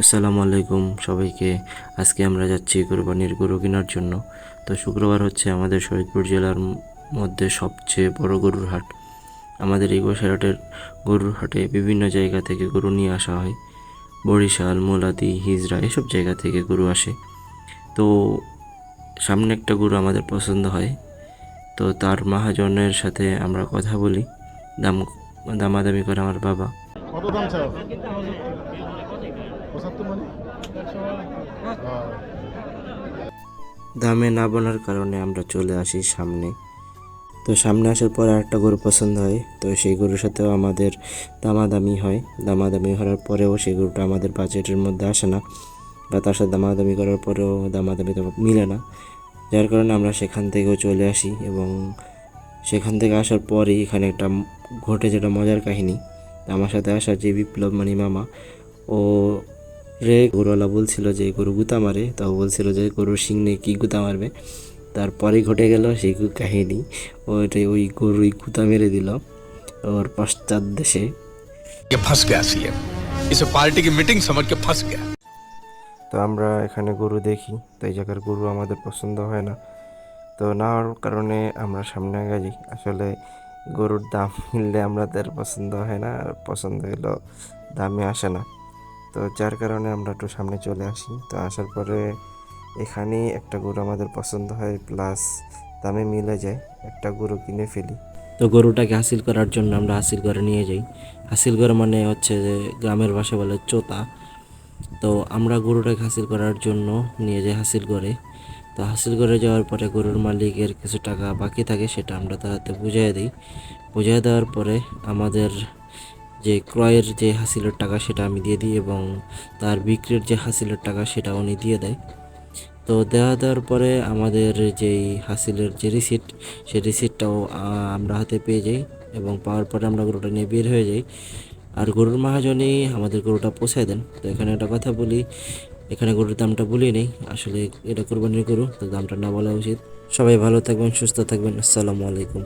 আসসালামু আলাইকুম সবাইকে। আজকে আমরা যাচ্ছি কোরবানির গরু কেনার জন্য। তো শুক্রবার হচ্ছে আমাদের শহীদপুর জেলার মধ্যে সবচেয়ে বড় গরুর হাট। আমাদের এই গোসাইহাটের গরুর হাটে বিভিন্ন জায়গা থেকে গরু নিয়ে আসা হয়। বরিশাল, মোলাদি হিজরা এসব জায়গা থেকে গরু আসে। তো সামনে একটা গরু আমাদের পছন্দ হয়। তো তার মহাজনের সাথে আমরা কথা বলি। দাম, দামাদামি করে আমার বাবা। কত দাম মানে? হ্যাঁ। দামে না বলার কারণে আমরা চলে আসি সামনে। তো সামনে আসার পর একটা গরু পছন্দ হয়। তো সেই গরুর সাথেও আমাদের দামাদামি হয়। দামাদামি হওয়ার পরেও সেই গরুটা আমাদের বাজেটের মধ্যে আসে না। বা তার সাথে দামাদামি করার পরেও দামাদামি তো মিলে না। যার কারণে আমরা সেখান থেকেও চলে আসি এবং সেখান থেকে আসার পরই এখানে একটা ঘটে যেটা মজার কাহিনী। আমার সাথে আসা যে বিপ্লব মানি মামা ও রে গরুওয়ালা বলছিল যে গরু গুতা মারে তো ও বলছিল যে গরুর শিং নিয়ে কী গুতা মারবে তারপরে ঘটে গেল সেই গু- কাহিনী ওইটাই ওই গরুই গুতা মেরে দিল ওর পশ্চাৎ দেশে ये फंस गया सीएम इसे पार्टी की मीटिंग समझ के फंस गया তো আমরা এখানে গরু দেখি তো এই জায়গার গরু আমাদের পছন্দ হয় না তো না হওয়ার কারণে আমরা সামনে আগে যাই আসলে গরুর দাম মিললে আমাদের পছন্দ হয় না আর পছন্দ হলেও দামে আসে না তো যার কারণে আমরা একটু সামনে চলে আসি। তো আসার পরে এখানেই একটা গরু আমাদের পছন্দ হয় প্লাস দামে মিলে যায়। একটা গরু কিনে ফেলি। তো গরুটাকে হাসিল করার জন্য আমরা হাসিল করে নিয়ে যাই। হাসিল করে মানে হচ্ছে যে গ্রামের ভাষায় বলে চোতা। তো আমরা গরুটাকে হাসিল করার জন্য নিয়ে যাই হাসিল করে তো হাসিল করে যাওয়ার পরে গরুর মালিকের কিছু টাকা বাকি থাকে, সেটা আমরা তার হাতে বুঝিয়ে দিই। বুঝিয়ে দেওয়ার পরে আমাদের যে ক্রয়ের যে হাসিলের টাকা সেটা আমি দিয়ে দিই এবং তার বিক্রির যে হাসিলের টাকা সেটা উনি দিয়ে দেয়। তো দেওয়া দেওয়ার পরে আমাদের যেই হাসিলের যে রিসিট সেই রিসিটটাও আমরা হাতে পেয়ে যাই এবং পাওয়ার পরে আমরা গরুটা নিয়ে বের হয়ে যাই। আর গরুর মহাজনই আমাদের গরুটা পৌঁছায় দেন। তো এখানে একটা কথা বলি, এখানে গরুর দামটা বলি নেই, আসলে এটা কোরবানির গরু, তো দামটা না বলা উচিত। সবাই ভালো থাকবেন, সুস্থ থাকবেন, আসসালামু আলাইকুম।